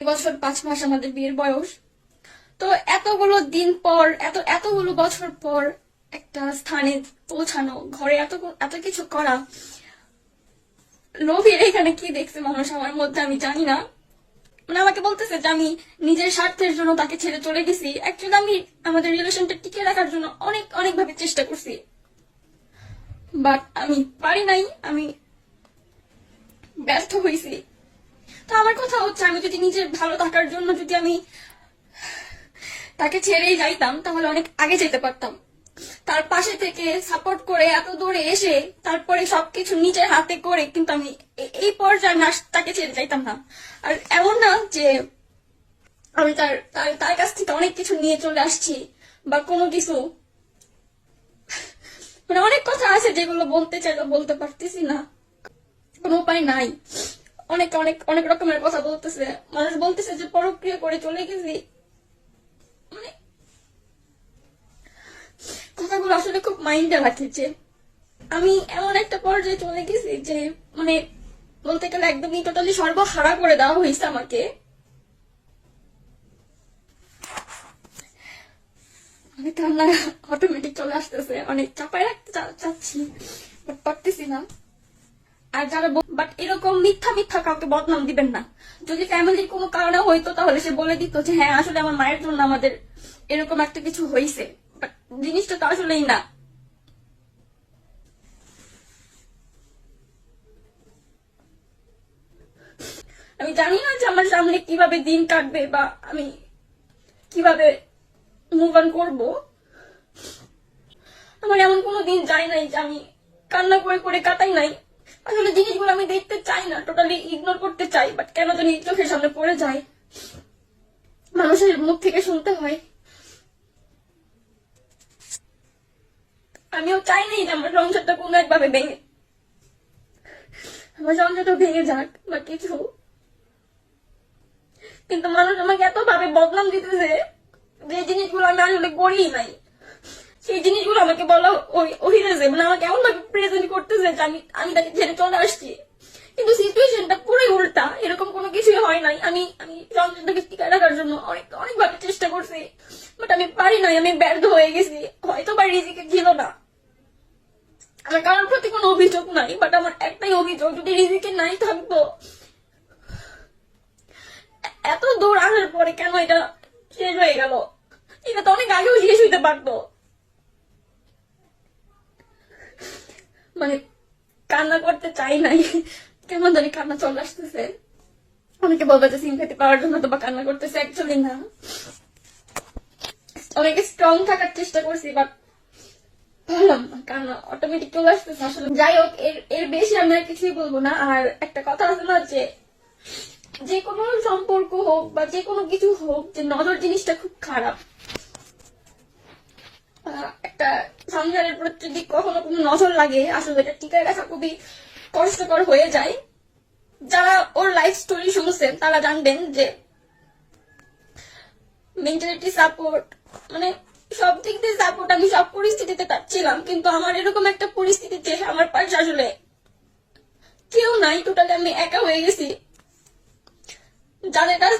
বছর পাঁচ মাস আমাদের বিয়ের বয়স। তো এতগুলো দিন পর, এত, এতগুলো বছর পর একটা স্থানে পৌঁছানো, ঘরে এত এত কিছু করা। লোভের এখানে কি দেখছে মানুষ আমার মধ্যে আমি জানি না। মানে আমাকে বলতেছে যে আমি নিজের স্বার্থের জন্য তাকে ছেড়ে চলে গেছি। অ্যাকচুয়ালি আমি আমাদের রিলেশনটা টিকে রাখার জন্য অনেক অনেক ভাবে চেষ্টা করছি। বাট আমি পারি নাই, আমি ব্যর্থ হয়েছি তো আমার কথা হচ্ছে, আমি যদি নিজের ভালো থাকার জন্য যদি আমি তাকে ছেড়েই যাইতাম, তাহলে অনেক আগে যেতে পারতাম। তার পাশে থেকে সাপোর্ট করে এত দূরে এসে তারপরে সবকিছু নিজের হাতে করে, কিন্তু আমি এই পর্যায়ে আমি তাকে ছেড়ে যাইতাম না। আর এমন না যে আমি তার তার কাছ থেকে অনেক কিছু নিয়ে চলে আসছি, বা কোনো কিছু। মানে অনেক কথা আছে যেগুলো বলতে চাইলে বলতে পারতেছি না। কোনো উপায় নাই। অনেক অনেক অনেক রকমের কথা বলতেছে। মানুষ বলতেছে যে পরক্রিয়া করে চলে গেছি। মানে কথাগুলো আসলে খুব মাইন্ডে রাখে যে আমি এমন একটা পর্যায়ে চলে গেছি যে মানে বলতে গেলে একদমই টোটালি সর্বহারা করে দেওয়া হয়েছে আমাকে। মানে কান্না অটোমেটিক চলে আসতেছে। অনেক চাপায় রাখতে চাচ্ছি বাট পারতেছি না। আর যারা বাট এরকম মিথ্যা মিথ্যা কাউকে বদনাম দিবেন না। যদি ফ্যামিলির কোনো কারণে হইতো, তাহলে সে বলে দিত যে হ্যাঁ আসলে আমার মায়ের জন্য আমাদের এরকম একটা কিছু হয়েছে বাট জিনিসটা তো আসলেই না। আমি জানি না যে আমার সামনে কীভাবে দিন কাটবে বা আমি কীভাবে মুভ অন করব। আমার এমন কোনো দিন যায় নাই যে আমি কান্না করে করে কাটাই নাই। আসলে জিনিসগুলো আমি দেখতে চাই না টোটালি ইগনোর করতে চাই বাট কেন জানি চোখের সামনে পড়ে যায়। মানুষের মুখ থেকে শুনতে হয়। আমিও চাই নাই যে আমার সংসারটা কোনো একভাবে ভেঙে আমার সংসারটা ভেঙে যাক বা কিছু। কিন্তু মানুষ আমাকে এত ভাবে বদনাম দিতেছে যে জিনিসগুলো আমি আসলে করি নাই। সেই জিনিসগুলো আমাকে বলা ওহিরেছে মানে আমাকে এমন ভাবে প্রেজেন্ট করতেছে যে আমি আমি তাকে ছেড়ে চলে আসছি। কিন্তু সিচুয়েশনটা পুরোই উল্টা। এরকম কোনো কিছুই হয় নাই। আমি আমি সংসারটাকে টিকায় রাখার জন্য অনেক অনেকভাবে চেষ্টা করছি। বাট আমি পারি নাই, আমি ব্যর্থ হয়ে গেছি। হয়তো বা রিজিকে ছিল না। আমার কারোর প্রতি কোনো অভিযোগ নাই বাট আমার একটাই অভিযোগ, যদি রিজিকে নাই থাকতো এত দূর আসার পরে কেন এটা শেষ হয়ে গেল? এটা তো অনেক আগেও শেষ হইতে পারতো। মানে কান্না করতে চাই নাই। কেমন জানি কান্না চলে আসতেছে। অনেকে বলবে যে সিম্পেতি পাওয়ার জন্য তো বা কান্না করতেছে অ্যাকচুয়ালি না। অনেকে স্ট্রং থাকার চেষ্টা করছি বাট পারলাম অটোমেটিক চলে আসতেছে। আসলে যাই হোক, এর এর বেশি আমি আর কিছুই বলব না। আর একটা কথা আছে না যে যে কোনো সম্পর্ক হোক বা যে কোনো কিছু হোক, যে নজর জিনিসটা খুব খারাপ। একটা সংসারের প্রতি যদি কখনো কোনো নজর লাগে, আসলে এটা টিকায় রাখা খুবই কষ্টকর হয়ে যায়। যারা ওর লাইফ স্টোরি শুনছেন তারা জানবেন যে মেন্টালিটি সাপোর্ট মানে সব দিক দিয়ে সাপোর্ট আমি সব পরিস্থিতিতে পাচ্ছিলাম, কিন্তু আমার এরকম একটা পরিস্থিতিতে আমার পাশে আসলে কেউ নাই টোটালি আমি একা হয়ে গেছি। যাদের কাছ